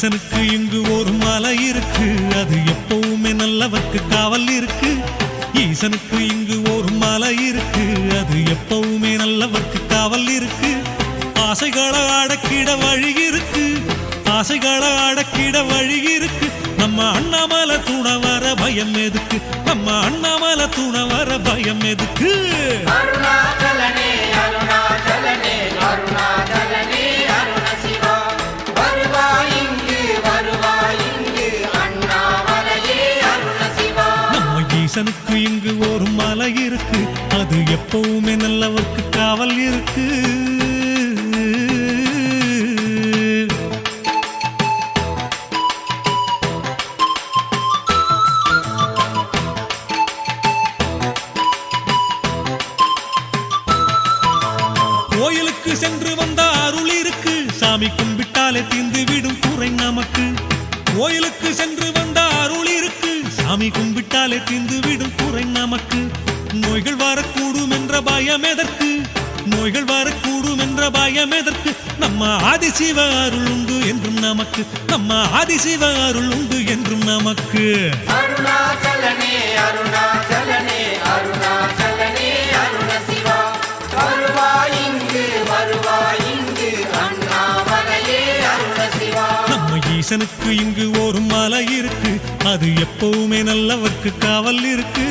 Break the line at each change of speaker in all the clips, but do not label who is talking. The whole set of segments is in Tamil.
மனுஷனுக்கு இங்கு ஒரு மலை இருக்கு. அது எப்பவுமே நல்லவர்க்கு காவல் இருக்கு. ஈசனுக்கு இங்கு ஒரு மலை இருக்கு. அது எப்பவுமே நல்லவர்க்கு காவல் இருக்கு. ஆசைகளை அடக்கிட வழி இருக்கு. ஆசைகளை அடக்கிட வழி இருக்கு. நம்ம அண்ணாமலை துணை வர பயம் எதுக்கு? நம்ம அண்ணாமலை துணை வர பயம் எதுக்கு?
மனுஷனுக்கு இங்கு
ஒரு மலை இருக்கு. அது எப்பவுமே நல்லவர்க்கு காவல் இருக்கு. கோயிலுக்கு சென்று வந்த அருள் இருக்கு சாமி கும்பிட்டாலே தீந்து விடும் குறை நமக்கு. கோயிலுக்கு சென்று வந்த அருள் இருக்கு சாமி கும்பிட்டாலே தீந்து விடும் குறை நமக்கு. நோய்கள் வரக்கூடும் என்ற பயம் எதற்கு? நோய்கள் வரக்கூடும் என்ற பயம் எதற்கு? நம்ம ஆதிசிவ அருள் உண்டு என்றும் நமக்கு. நம்ம ஆதிசிவ அருள் உண்டு என்றும் நமக்கு.
அருணாச்சலனே அருள் மனுஷனுக்கு இங்கு
ஒரு மலை இருக்கு. அது எப்பவுமே நல்லவர்க்கு காவல் இருக்கு.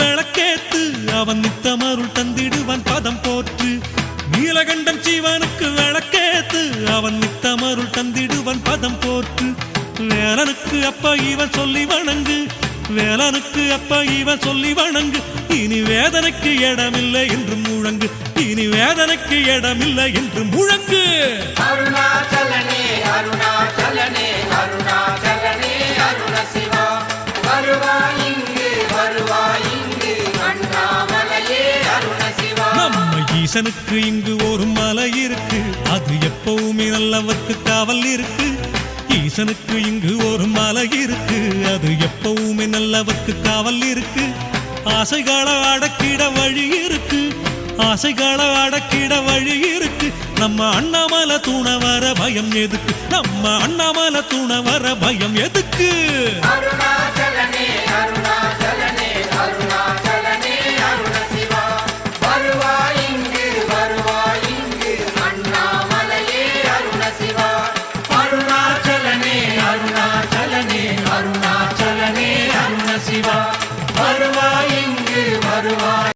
விளக்கேத்து அவன் நித்தமருள் தன் அப்ப இவன் சொல்லி வணங்கு. வேலனுக்கு அப்ப இவன் சொல்லி வணங்கு. இனி வேதனைக்கு இடமில்லை என்று முழங்கு. இனி வேதனைக்கு இடமில்லை என்று முழங்கு.
அருணாச்சலனே அருணாச்சலனே அருணாச்சலனே அருண சிவா வருவாய் இங்கு வருவாய் இங்கு அண்ணாமலையே அருண சிவா
நம்ம ஈசனுக்கு இங்கு ஒரு மலை இருக்கு. அது எப்பவுமே நல்லவர்க்கு காவல் இருக்கு. ஈசனுக்கு இங்கு ஒரு மலை இருக்கு. அது எப்பவுமே நல்லவர்க்கு காவல் இருக்கு. ஆசைகளை அடக்கிட வழி இருக்கு. ஆசைகளை அடக்கிட வழி இருக்கு. நம்ம அண்ணாமலை தூண வர பயம் எதுக்கு? நம்ம அண்ணாமலை தூண வர பயம் எதுக்கு?
அருணா